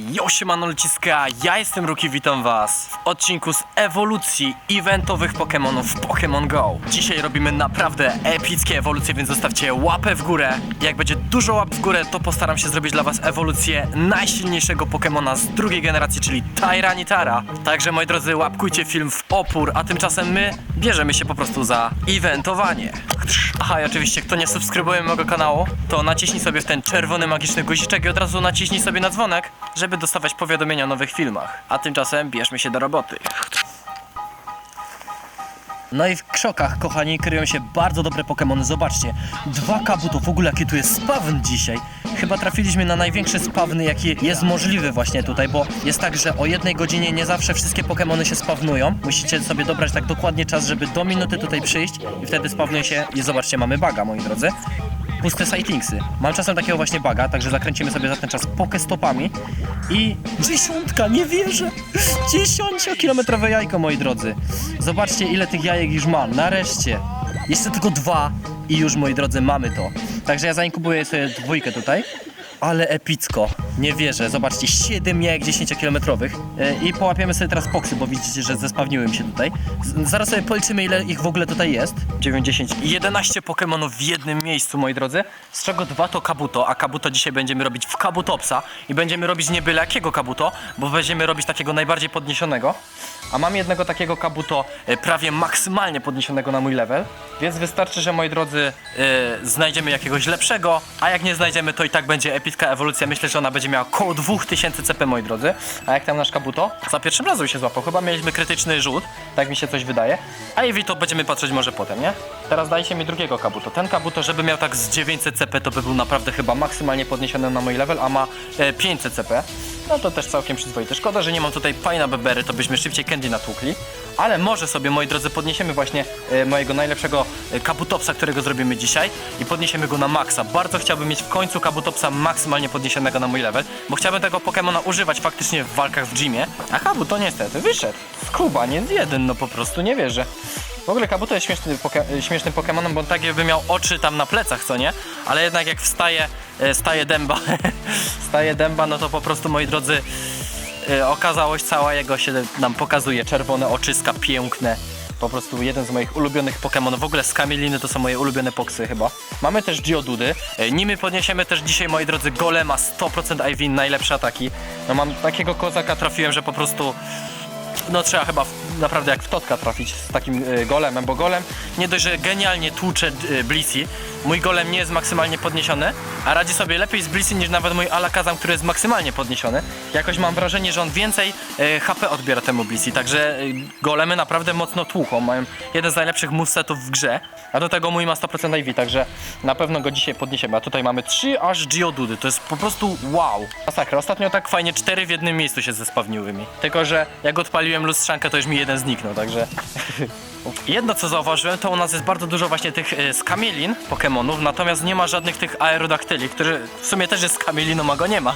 Yo, siemano ludziska, ja jestem Ruki, witam was w odcinku z ewolucji eventowych Pokémonów w Pokémon GO. Dzisiaj robimy naprawdę epickie ewolucje, więc zostawcie łapę w górę. Jak będzie dużo łap w górę, to postaram się zrobić dla was ewolucję najsilniejszego Pokémona z drugiej generacji, czyli Tyranitara. Także moi drodzy, łapkujcie film w opór, a tymczasem my bierzemy się po prostu za eventowanie. Aha, i oczywiście, kto nie subskrybuje mojego kanału, to naciśnij sobie w ten czerwony magiczny guziczek i od razu naciśnij sobie na dzwonek, żeby dostawać powiadomienia o nowych filmach. A tymczasem bierzmy się do roboty. No i w krzokach, kochani, kryją się bardzo dobre Pokémony. Zobaczcie, dwa kabuto, w ogóle jaki tu jest spawn dzisiaj. Chyba trafiliśmy na największy spawny, jaki jest możliwy właśnie tutaj, bo jest tak, że o jednej godzinie nie zawsze wszystkie Pokémony się spawnują. Musicie sobie dobrać tak dokładnie czas, żeby do minuty tutaj przyjść i wtedy spawnuje się i zobaczcie, mamy baga, moi drodzy puste sightlingsy. Mam czasem takiego właśnie baga, także zakręcimy sobie za ten czas pokestopami i dziesiątka, nie wierzę! Dziesięciokilometrowe jajko, moi drodzy. Zobaczcie, ile tych jajek już mam. Nareszcie. Jeszcze tylko dwa i już, moi drodzy, mamy to. Także ja zainkubuję sobie dwójkę tutaj. Ale epicko. Nie wierzę. Zobaczcie, 7 jajek 10-kilometrowych. E, I połapiemy sobie teraz poksy, bo widzicie, że zespawniły mi się tutaj. Z zaraz sobie policzymy, ile ich w ogóle tutaj jest. 9, 10, 11 Pokémonów w jednym miejscu, moi drodzy. Z czego dwa to Kabuto, a Kabuto dzisiaj będziemy robić w Kabutopsa. I będziemy robić nie byle jakiego Kabuto, bo będziemy robić takiego najbardziej podniesionego. A mam jednego takiego Kabuto e, prawie maksymalnie podniesionego na mój level. Więc wystarczy, że moi drodzy e, znajdziemy jakiegoś lepszego, a jak nie znajdziemy, to i tak będzie epicka ewolucja. Myślę, że ona będzie miała około 2000 CP, moi drodzy. A jak tam nasz Kabuto? Za pierwszym razem się złapał. Chyba mieliśmy krytyczny rzut, tak mi się coś wydaje. A Eevee to będziemy patrzeć może potem, nie? Teraz dajcie mi drugiego Kabuto. Ten Kabuto, żeby miał tak z 900 CP, to by był naprawdę chyba maksymalnie podniesiony na mój level, a ma e, 500 CP. No to też całkiem przyzwoite. Szkoda, że nie mam tutaj Pajna Bebery, to byśmy szybciej Candy natłukli. Ale może sobie, moi drodzy, podniesiemy właśnie e, mojego najlepszego e, Kabutopsa, którego zrobimy dzisiaj i podniesiemy go na maksa. Bardzo chciałbym mieć w końcu Kabutopsa maksymalnie podniesionego na mój level, bo chciałbym tego Pokemona używać faktycznie w walkach w gymie. A Kabuto niestety wyszedł. Skubaniec jeden, no po prostu nie wierzę. W ogóle Kabuto jest śmieszny, poke śmiesznym Pokemonem, bo on tak jakby miał oczy tam na plecach, co nie? Ale jednak jak wstaje, e, staje dęba, staje dęba, no to po prostu, moi drodzy, e, okazałość cała jego się nam pokazuje. Czerwone oczyska, piękne. Po prostu jeden z moich ulubionych Pokémonów. W ogóle Skamiliny to są moje ulubione poksy chyba. Mamy też Geodudy. E, Nimi podniesiemy też dzisiaj, moi drodzy, Golema 100% IV, najlepsze ataki. No mam takiego kozaka trafiłem, że po prostu no trzeba chyba w, naprawdę jak w Totka trafić z takim y, golemem, bo golem nie dość, że genialnie tłucze y, Blissey, mój golem nie jest maksymalnie podniesiony, a radzi sobie lepiej z Blissey niż nawet mój Alakazam, który jest maksymalnie podniesiony. Jakoś mam wrażenie, że on więcej y, HP odbiera temu Blissey, także y, golemy naprawdę mocno tłuką, mają jeden z najlepszych movesetów w grze, a do tego mój ma 100% IV, także na pewno go dzisiaj podniesiemy, a tutaj mamy trzy aż Geodudy, to jest po prostu wow. Masakra, ostatnio tak fajnie cztery w jednym miejscu się zespawniły mi, tylko że jak odpaliłem lustrzankę, to już mi jeden zniknął, także... Jedno co zauważyłem, to u nas jest bardzo dużo właśnie tych e, skamielin Pokemonów, natomiast nie ma żadnych tych aerodaktyli, który w sumie też jest skameliną, a go nie ma.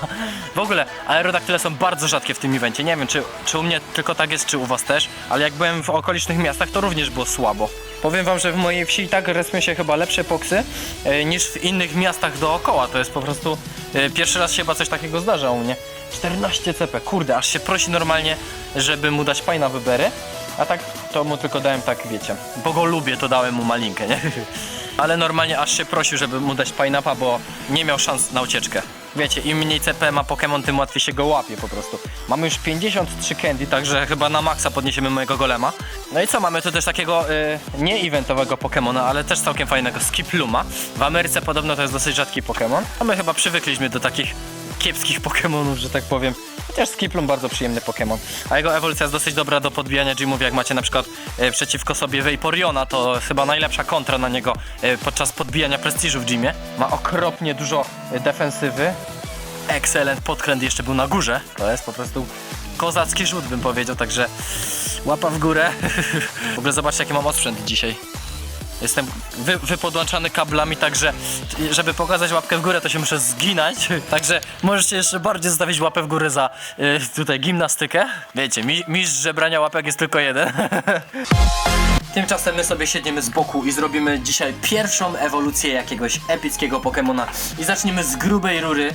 W ogóle aerodaktyle są bardzo rzadkie w tym evencie. Nie wiem, czy, czy u mnie tylko tak jest, czy u was też, ale jak byłem w okolicznych miastach, to również było słabo. Powiem wam, że w mojej wsi i tak respią się chyba lepsze poksy e, niż w innych miastach dookoła. To jest po prostu e, pierwszy raz się chyba coś takiego zdarza u mnie. 14 CP, kurde, aż się prosi normalnie, żeby mu dać fajna wybery. A tak to mu tylko dałem tak, wiecie, bo go lubię, to dałem mu malinkę, nie? Ale normalnie aż się prosił, żeby mu dać pineappa, bo nie miał szans na ucieczkę. Wiecie, im mniej CP ma Pokémon, tym łatwiej się go łapie po prostu. Mamy już 53 candy, także chyba na maksa podniesiemy mojego golema. No i co, mamy tu też takiego y, nie-eventowego Pokémona, ale też całkiem fajnego Skipluma. W Ameryce podobno to jest dosyć rzadki Pokémon, a my chyba przywykliśmy do takich kiepskich Pokémonów, że tak powiem. Chociaż Skiplum bardzo przyjemny Pokémon. A jego ewolucja jest dosyć dobra do podbijania gymów, jak macie na przykład e, przeciwko sobie Vaporeona, to chyba najlepsza kontra na niego e, podczas podbijania prestiżu w gymie. Ma okropnie dużo e, defensywy. Excellent podkręt jeszcze był na górze. To jest po prostu kozacki rzut bym powiedział, także łapa w górę. w ogóle zobaczcie jaki mam osprzęt dzisiaj. Jestem wy, wypodłączany kablami, także żeby pokazać łapkę w górę, to się muszę zginać. Także możecie jeszcze bardziej zostawić łapę w górę za y, tutaj gimnastykę. Wiecie, mi, mistrz żebrania łapek jest tylko jeden. Tymczasem my sobie siedzimy z boku i zrobimy dzisiaj pierwszą ewolucję jakiegoś epickiego Pokemona. I zaczniemy z grubej rury.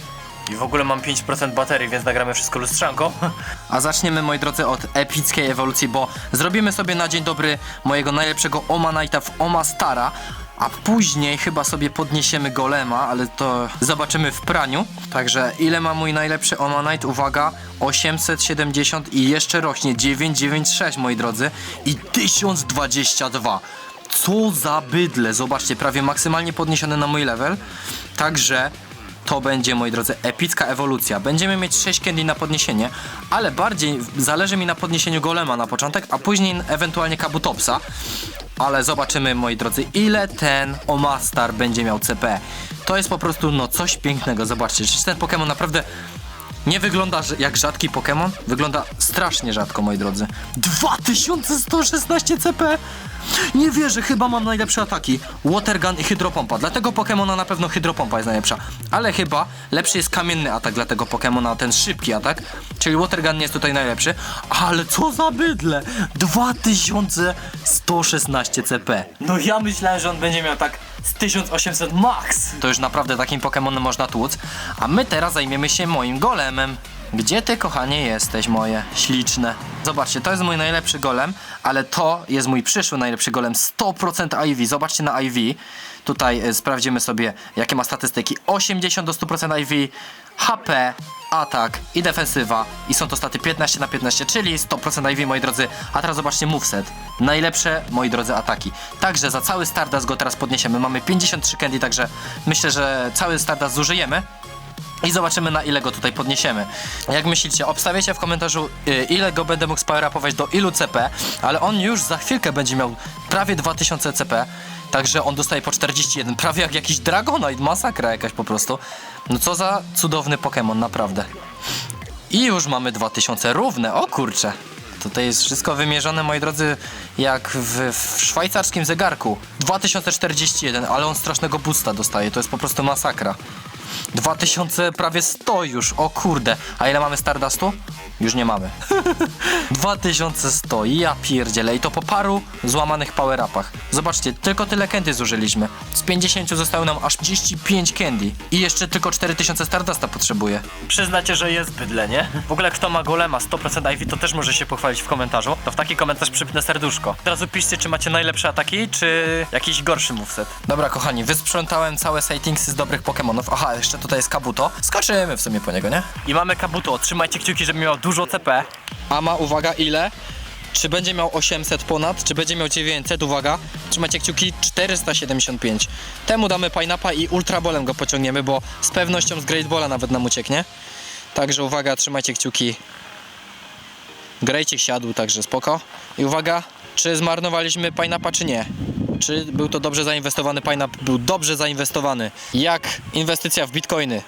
I w ogóle mam 5% baterii, więc nagramy wszystko lustrzanką. A zaczniemy, moi drodzy, od epickiej ewolucji, bo zrobimy sobie na dzień dobry mojego najlepszego Omanite'a w Oma Stara, a później chyba sobie podniesiemy golema, ale to zobaczymy w praniu. Także ile ma mój najlepszy Omanite? Uwaga, 870 i jeszcze rośnie 996, moi drodzy, i 1022. Co za bydle, zobaczcie, prawie maksymalnie podniesiony na mój level. Także to będzie, moi drodzy, epicka ewolucja. Będziemy mieć 6 candy na podniesienie, ale bardziej zależy mi na podniesieniu golema na początek, a później ewentualnie kabutopsa. Ale zobaczymy, moi drodzy, ile ten Omastar będzie miał CP. To jest po prostu, no, coś pięknego. Zobaczcie, czy ten Pokémon naprawdę nie wygląda jak rzadki Pokémon? Wygląda strasznie rzadko, moi drodzy. 2116 CP! Nie wierzę, chyba mam najlepsze ataki. Watergun i hydropompa. Dla tego Pokemona na pewno hydropompa jest najlepsza. Ale chyba lepszy jest kamienny atak dla tego Pokemona, ten szybki atak. Czyli Watergun nie jest tutaj najlepszy. Ale co za bydle! 2116 CP. No ja myślałem, że on będzie miał tak z 1800 max. To już naprawdę takim Pokemonem można tłuc. A my teraz zajmiemy się moim golemem. Gdzie ty, kochanie, jesteś moje śliczne? Zobaczcie, to jest mój najlepszy golem, ale to jest mój przyszły najlepszy golem. 100% IV. Zobaczcie na IV. Tutaj e, sprawdzimy sobie, jakie ma statystyki. 80 do 100% IV, HP, atak i defensywa. I są to staty 15 na 15, czyli 100% IV, moi drodzy. A teraz zobaczcie moveset. Najlepsze, moi drodzy, ataki. Także za cały Stardust go teraz podniesiemy. Mamy 53 candy, także myślę, że cały Stardust zużyjemy. I zobaczymy na ile go tutaj podniesiemy. Jak myślicie, obstawiacie w komentarzu y, ile go będę mógł spowerapować do ilu CP, ale on już za chwilkę będzie miał prawie 2000 CP, także on dostaje po 41, prawie jak jakiś Dragonite, masakra jakaś po prostu. No co za cudowny Pokémon, naprawdę. I już mamy 2000 równe, o kurcze. Tutaj jest wszystko wymierzone, moi drodzy, jak w, w szwajcarskim zegarku. 2041, ale on strasznego boosta dostaje, to jest po prostu masakra. 2000 prawie 100 już, o kurde. A ile mamy Stardustu? Już nie mamy. 2100, ja pierdzielę. I to po paru złamanych power-upach. Zobaczcie, tylko tyle candy zużyliśmy. Z 50 zostało nam aż 35 candy. I jeszcze tylko 4000 Stardusta potrzebuje. Przyznacie, że jest bydle, nie? W ogóle kto ma golema 100% IV, to też może się pochwalić w komentarzu. To w taki komentarz przypnę serduszko. Od razu piszcie, czy macie najlepsze ataki, czy jakiś gorszy moveset. Dobra, kochani, wysprzątałem całe sightingsy z dobrych Pokémonów. Aha, jeszcze tutaj jest Kabuto. Skoczymy w sumie po niego, nie? I mamy Kabuto. Trzymajcie kciuki, żeby miał dużo CP. A ma, uwaga, ile? Czy będzie miał 800 ponad, czy będzie miał 900, uwaga, trzymajcie kciuki, 475. Temu damy Pineappa i Ultra Ballem go pociągniemy, bo z pewnością z Great Balla nawet nam ucieknie. Także uwaga, trzymajcie kciuki. Grejcik siadł, także spoko. I uwaga, czy zmarnowaliśmy Pineappa, czy nie? Czy był to dobrze zainwestowany Pineapple? Był dobrze zainwestowany. Jak inwestycja w bitcoiny.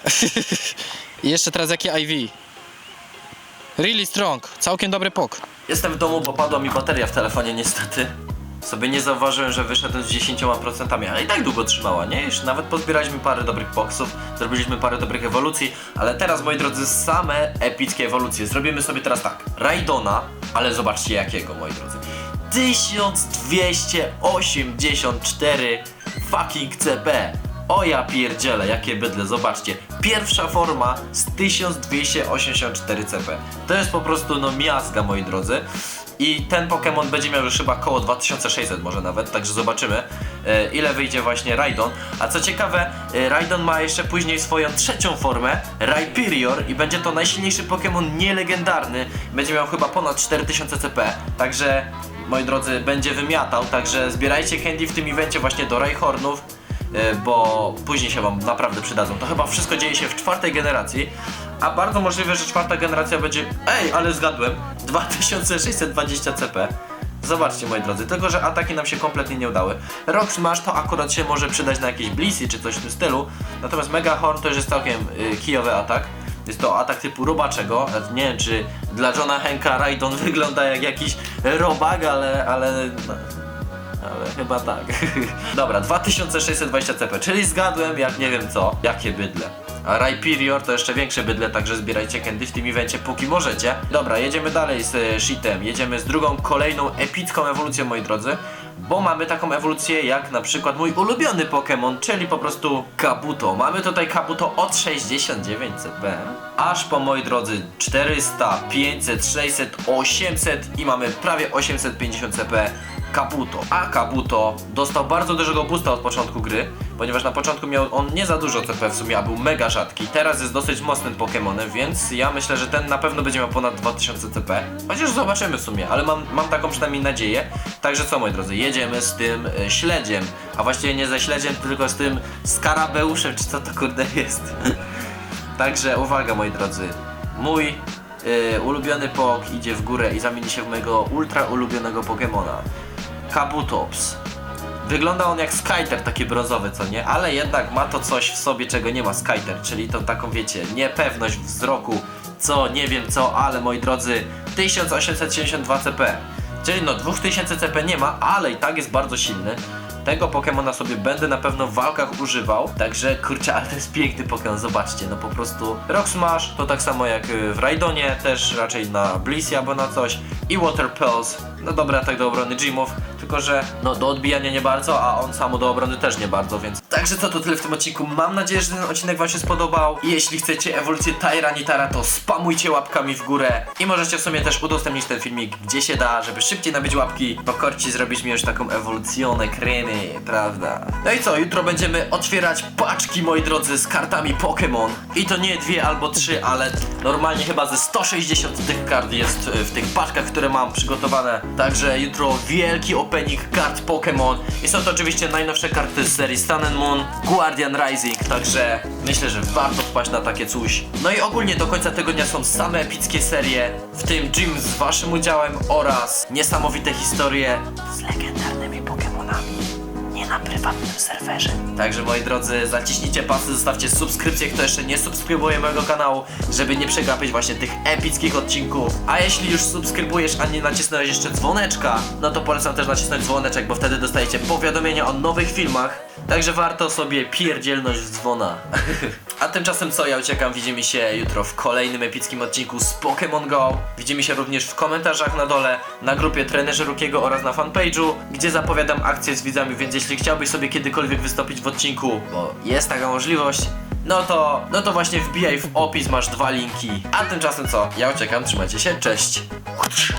Jeszcze teraz jakie IV? Really strong, całkiem dobry pok. Jestem w domu, bo padła mi bateria w telefonie niestety. Sobie nie zauważyłem, że wyszedłem z 10%, ale i tak długo trzymała, nie? Już nawet pozbieraliśmy parę dobrych boksów, zrobiliśmy parę dobrych ewolucji, ale teraz, moi drodzy, same epickie ewolucje. Zrobimy sobie teraz tak. Raidona, ale zobaczcie jakiego, moi drodzy. 1284 fucking CP. O ja pierdzielę, jakie bydle, zobaczcie. Pierwsza forma z 1284 CP. To jest po prostu no miazga, moi drodzy. I ten Pokémon będzie miał już chyba koło 2600 może nawet, także zobaczymy e, ile wyjdzie właśnie Raidon. A co ciekawe, e, Raidon ma jeszcze później swoją trzecią formę, Rhyperior i będzie to najsilniejszy Pokémon nielegendarny. Będzie miał chyba ponad 4000 CP, także moi drodzy, będzie wymiatał, także zbierajcie candy w tym evencie właśnie do Rhyhornów. E, bo później się wam naprawdę przydadzą. To chyba wszystko dzieje się w czwartej generacji, a bardzo możliwe, że czwarta generacja będzie. Ej, ale zgadłem! 2620 CP. Zobaczcie moi drodzy, tylko że ataki nam się kompletnie nie udały. Rock Smash to akurat się może przydać na jakieś Blissy czy coś w tym stylu, natomiast Mega Horn to już jest całkiem y, kijowy atak. Jest to atak typu robaczego. Nie wiem, czy dla Johna Henka Raidon wygląda jak jakiś robak, ale, ale no, ale chyba tak. Dobra, 2620 CP, czyli zgadłem jak nie wiem co, jakie bydle. A Rhyperior to jeszcze większe bydle, także zbierajcie candy w tym evencie póki możecie. Dobra, jedziemy dalej z e, shitem, jedziemy z drugą, kolejną epicką ewolucją moi drodzy. bo mamy taką ewolucję jak na przykład mój ulubiony Pokémon, czyli po prostu Kabuto. Mamy tutaj Kabuto od 69 CP, aż po moi drodzy 400, 500, 600, 800 i mamy prawie 850 CP Kabuto. A Kabuto dostał bardzo dużego boosta od początku gry, ponieważ na początku miał on nie za dużo CP w sumie, a był mega rzadki. Teraz jest dosyć mocnym Pokémonem, więc ja myślę, że ten na pewno będzie miał ponad 2000 CP. Chociaż zobaczymy w sumie, ale mam, mam taką przynajmniej nadzieję. Także co moi drodzy, jedziemy z tym e, śledziem. A właściwie nie ze śledziem, tylko z tym skarabeuszem, czy co to kurde jest. Także uwaga moi drodzy, mój y, ulubiony Pok idzie w górę i zamieni się w mojego ultra ulubionego Pokemona. Kabutops. Wygląda on jak Skyter, taki brązowy, co nie? Ale jednak ma to coś w sobie, czego nie ma Skyter, czyli tą taką, wiecie, niepewność wzroku, co, nie wiem co, ale moi drodzy, 1872 CP. Czyli no 2000 CP nie ma, ale i tak jest bardzo silny. Tego Pokemona sobie będę na pewno w walkach używał. Także kurczę, ale to jest piękny Pokemon, zobaczcie, no po prostu Rock Smash to tak samo jak y, w Raidonie, też raczej na Blissey albo na coś. I Water Pulse, no dobra, tak do obrony Gymów, tylko że no do odbijania nie bardzo, a on samo do obrony też nie bardzo, więc. Także co to tyle w tym odcinku. Mam nadzieję, że ten odcinek Wam się spodobał. I jeśli chcecie ewolucję Tyranitara, to spamujcie łapkami w górę. I możecie w sumie też udostępnić ten filmik gdzie się da, żeby szybciej nabyć łapki. Bo korci zrobić mi już taką ewolucjonę kryny, prawda? No i co, jutro będziemy otwierać paczki, moi drodzy, z kartami Pokémon. I to nie dwie albo trzy, ale normalnie chyba ze 160 tych kart jest e, w tych paczkach, które mam przygotowane. Także jutro wielki opening kart Pokémon. I są to oczywiście najnowsze karty z serii Sun and Moon, Guardian Rising. Także myślę, że warto wpaść na takie coś. No i ogólnie do końca tygodnia są same epickie serie, w tym Gym z waszym udziałem oraz niesamowite historie z nie na prywatnym serwerze. Także moi drodzy, zaciśnijcie pasy, zostawcie subskrypcję, kto jeszcze nie subskrybuje mojego kanału, żeby nie przegapić właśnie tych epickich odcinków. A jeśli już subskrybujesz, a nie nacisnąłeś jeszcze dzwoneczka, no to polecam też nacisnąć dzwoneczek, bo wtedy dostajecie powiadomienia o nowych filmach. Także warto sobie pierdzielność w dzwona. A tymczasem co, ja uciekam, widzimy się jutro w kolejnym epickim odcinku z Pokémon Go. Widzimy się również w komentarzach na dole, na grupie Trenerzy Rukiego oraz na fanpage'u, gdzie zapowiadam akcję z widzami, więc jeśli chciałbyś sobie kiedykolwiek wystąpić w odcinku, bo jest taka możliwość, no to, no to właśnie wbijaj w opis, masz dwa linki. A tymczasem co, ja uciekam, trzymajcie się, cześć.